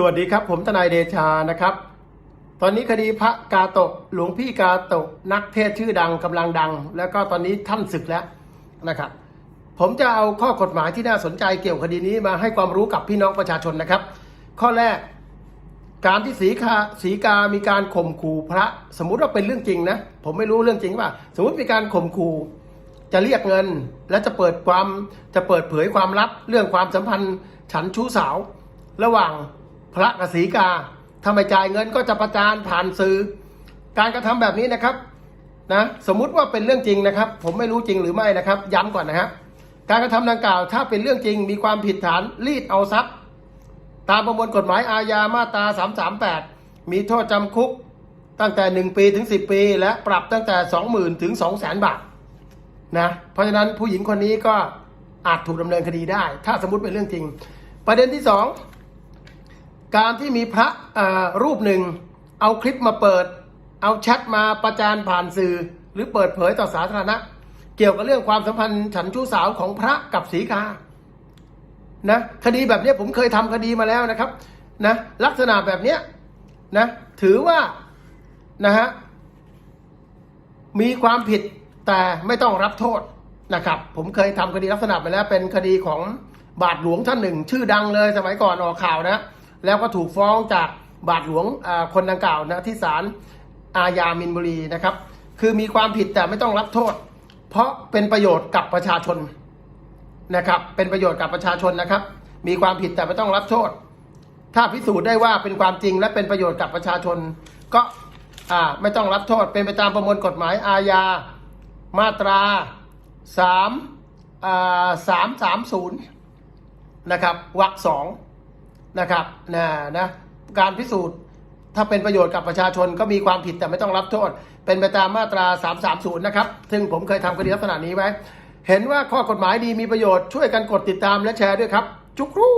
สวัสดีครับ ผมทนายเดชานะครับ ตอนนี้คดีพระกาโตะหลวงพี่กาโตะนักเทศชื่อดังกำลังดัง แล้วก็ตอนนี้ท่านศึกแล้วนะครับ ผมจะเอาข้อกฎหมายที่น่าสนใจเกี่ยวคดีนี้มาให้ความรู้กับพี่น้องประชาชนนะครับ ข้อแรก การที่สีกาสีกามีการข่มขู่พระ สมมุติว่าเป็นเรื่องจริงนะผมไม่รู้เรื่องจริงป่ะสมมติมีการข่มขู่จะเรียกเงินและจะเปิดความจะเปิดเผยความลับเรื่องความสัมพันธ์ฉันชู้สาว ระหว่าง พระกสีกาถ้าไม่จ่ายเงินก็จะประจานผ่านสื่อ การกระทำแบบนี้นะครับนะสมมุติว่าเป็นเรื่องจริงนะครับ ผมไม่รู้จริงหรือไม่นะครับ ย้ำก่อนนะครับการกระทำดังกล่าว ถ้าเป็นเรื่องจริงมีความผิดฐานรีดเอาทรัพย์ ตามประมวลกฎหมายอาญามาตรา 338 มีโทษจำคุกตั้งแต่ 1 ปีถึง 10 ปี และปรับตั้งแต่ 20,000 ถึง 200,000 บาทนะเพราะฉะนั้นผู้หญิงคนนี้ก็อาจถูกดำเนินคดีได้ ถ้าสมมติเป็นเรื่องจริง ประเด็นที่ 2 การที่มีพระรูปหนึ่ง เอาคลิปมาเปิด เอาแชทมาประจานผ่านสื่อ หรือเปิดเผยต่อสาธารณะ เกี่ยวกับเรื่องความสัมพันธ์ฉันชู้สาวของพระกับศรีกานะคดีแบบนี้ผมเคยทำคดีมาแล้วนะครับนะลักษณะแบบนี้นะถือว่านะฮะมีความผิดแต่ไม่ต้องรับโทษนะครับ ผมเคยทำคดีลักษณะไปแล้วเป็นคดีของบาทหลวงท่านหนึ่ง ชื่อดังเลยสมัยก่อนออกข่าวนะ แล้วก็ถูกฟ้องจากบาทหลวงคนดังกล่าวนะที่ศาลอาญามินบุรีนะครับ คือมีความผิดแต่ไม่ต้องรับโทษ เพราะเป็นประโยชน์กับประชาชนนะครับ เป็นประโยชน์กับประชาชนนะครับ มีความผิดแต่ไม่ต้องรับโทษ ถ้าพิสูจน์ได้ว่าเป็นความจริงและเป็นประโยชน์กับประชาชน ก็ไม่ต้องรับโทษ เป็นไปตามประมวลกฎหมายอาญามาตราสามอ่าสามสามศูนย์นะครับวรรคสอง นะครับนะนะการพิสูจน์ถ้าเป็นประโยชน์กับประชาชนก็มีความผิดแต่ไม่ต้องรับโทษ เป็นไปตามมาตรา 330 นะครับ ซึ่งผมเคยทำคดีลักษณะนี้ไว้ เห็นว่าข้อกฎหมายดีมีประโยชน์ช่วยกันกดติดตามและแชร์ด้วยครับ จุกรู